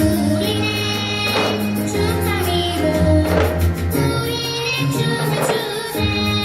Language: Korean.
우리는 춤사위고 우리는 주사 주사